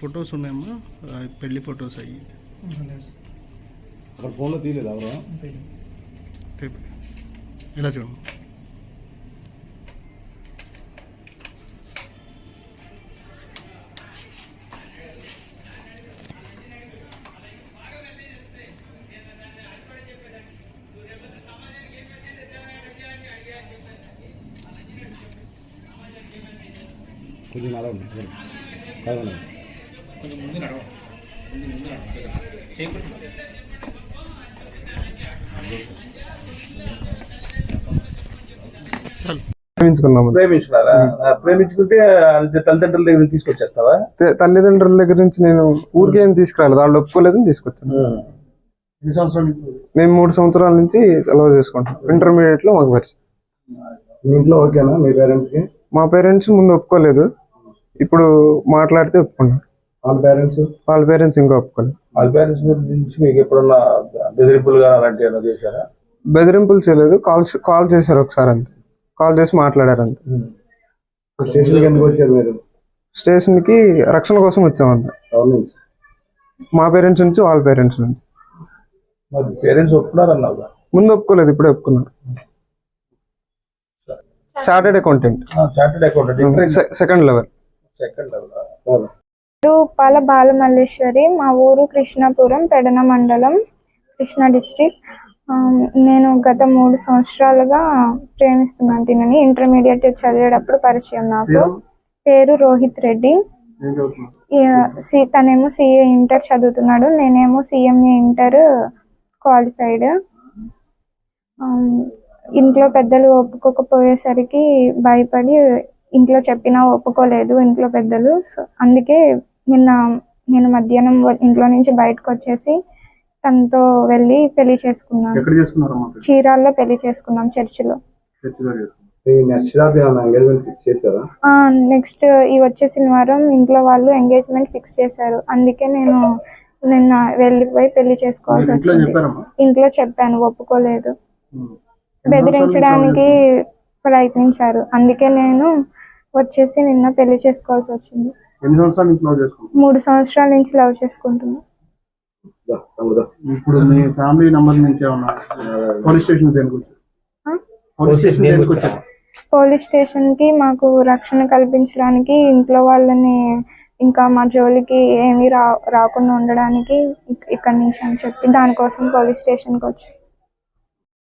Photos ఉన్నాయమ్మా. ఆ, పెళ్ళి ఫొటోస్ అయ్యి. అక్కడ ఫోన్లో తీయలేదు ఎవరు? టైప్. ఇలా చూడండి కొంచెం అలా ఉంది కాదండి కొంచెం ముందు నడవ. కొంచెం ముందు నడవ. చేయకూడదు ప్రేమించుకున్నారా? ప్రేమించుకుంటే తల్లిదండ్రుల దగ్గర తీసుకొచ్చేస్తావా? తల్లిదండ్రుల దగ్గర నుంచి నేను ఊరికే ఏం తీసుకురాలేదు. వాళ్ళు ఒప్పుకోలేదని తీసుకొచ్చాను. ఎన్ని సంవత్సరాల నుంచి? మేము మూడు సంవత్సరాల నుంచి సెలవు చేసుకుంటాం ఇంటర్మీడియట్లో మాకు పరిచయం. మీ ఇంట్లో ఓకేనా? మీ పేరెంట్స్కి? మా పేరెంట్స్ ముందు ఒప్పుకోలేదు. ఇప్పుడు మాట్లాడితే ఒప్పుకున్నారు వాళ్ళ పేరెంట్స్ వాళ్ళ పేరెంట్స్ ఇంకా ఒప్పుకోలేదు వాళ్ళ పేరెంట్స్ గురించి మీకు ఎప్పుడన్నా బెదిరింపులుగా అలాంటివి ఏమైనా చేశారా? బెదిరింపులు చేయలేదు. కాల్ కాల్ చేశారు ఒకసారి అంతే. కాల్ చేసి మాట్లాడారు అంతే. స్టేషన్కి ఎందుకు వచ్చారు మీరు? స్టేషన్కి రక్షణ కోసం వచ్చాం అంతే. ఎవరి నుంచి మా పేరెంట్స్ నుంచి వాళ్ళ పేరెంట్స్ నుంచి. మరి పేరెంట్స్ ఒప్పుకున్నారన్నావు ముందు ఒప్పుకోలేదు ఇప్పుడే ఒప్పుకున్నారు. Saturday content chartered accountant second level second level పాల బాలమల్లేశ్వరి మా ఊరు కృష్ణాపురం పెడన మండలం కృష్ణా డిస్ట్రిక్ట్. నేను గత మూడు సంవత్సరాలుగా ప్రేమిస్తున్నాను దీనిని. ఇంటర్మీడియట్ చదివేటప్పుడు పరిచయం నాకు. పేరు రోహిత్ రెడ్డి. తనేమో సిఏ ఇంటర్ చదువుతున్నాడు. నేనేమో సిఎంఏ ఇంటర్ క్వాలిఫైడ్. ఇంట్లో పెద్దలు ఒప్పుకోకపోయేసరికి భయపడి ఇంట్లో చెప్పినా ఒప్పుకోలేదు ఇంట్లో పెద్దలు. సో అందుకే నిన్న నేను మధ్యాహ్నం ఇంట్లో నుంచి బయటకు వచ్చేసి తనతో వెళ్ళి పెళ్ళి చేసుకున్నాను. చీరాల్లో పెళ్ళి చేసుకున్నాం చర్చిలో. నెక్స్ట్ ఈ వచ్చే శనివారం ఇంట్లో వాళ్ళు ఎంగేజ్మెంట్ ఫిక్స్ చేశారు. అందుకే నేను నిన్న వెళ్ళిపోయి పెళ్ళి చేసుకోవాల్సి వచ్చింది. ఇంట్లో చెప్పాను ఒప్పుకోలేదు. బెదిరించడానికి ప్రయత్నించారు. అందుకే నేను వచ్చేసి నిన్న పెళ్ళి చేసుకోవాల్సి వచ్చింది. ఎన్ని సంవత్సరాల నుంచి లవ్ మూడు సంవత్సరాల నుంచి లవ్ చేసుకుంటున్నా. దా, తమ్ముడు దా. ఇప్పుడు మీ ఫ్యామిలీ నంబర్ నుంచి ఏమన్నా పోలీస్ స్టేషన్ దేనికి వచ్చారు? పోలీస్ స్టేషన్ దేనికి వచ్చారు పోలీస్ స్టేషన్కి మాకు రక్షణ కల్పించడానికి ఇంట్లో వాళ్ళని ఇంకా మా జోలికి ఏమీ రా రాకుండా ఉండడానికి ఇక్- ఇక్కడి నుంచి అని చెప్పి దానికోసం పోలీస్ స్టేషన్కి వచ్చి.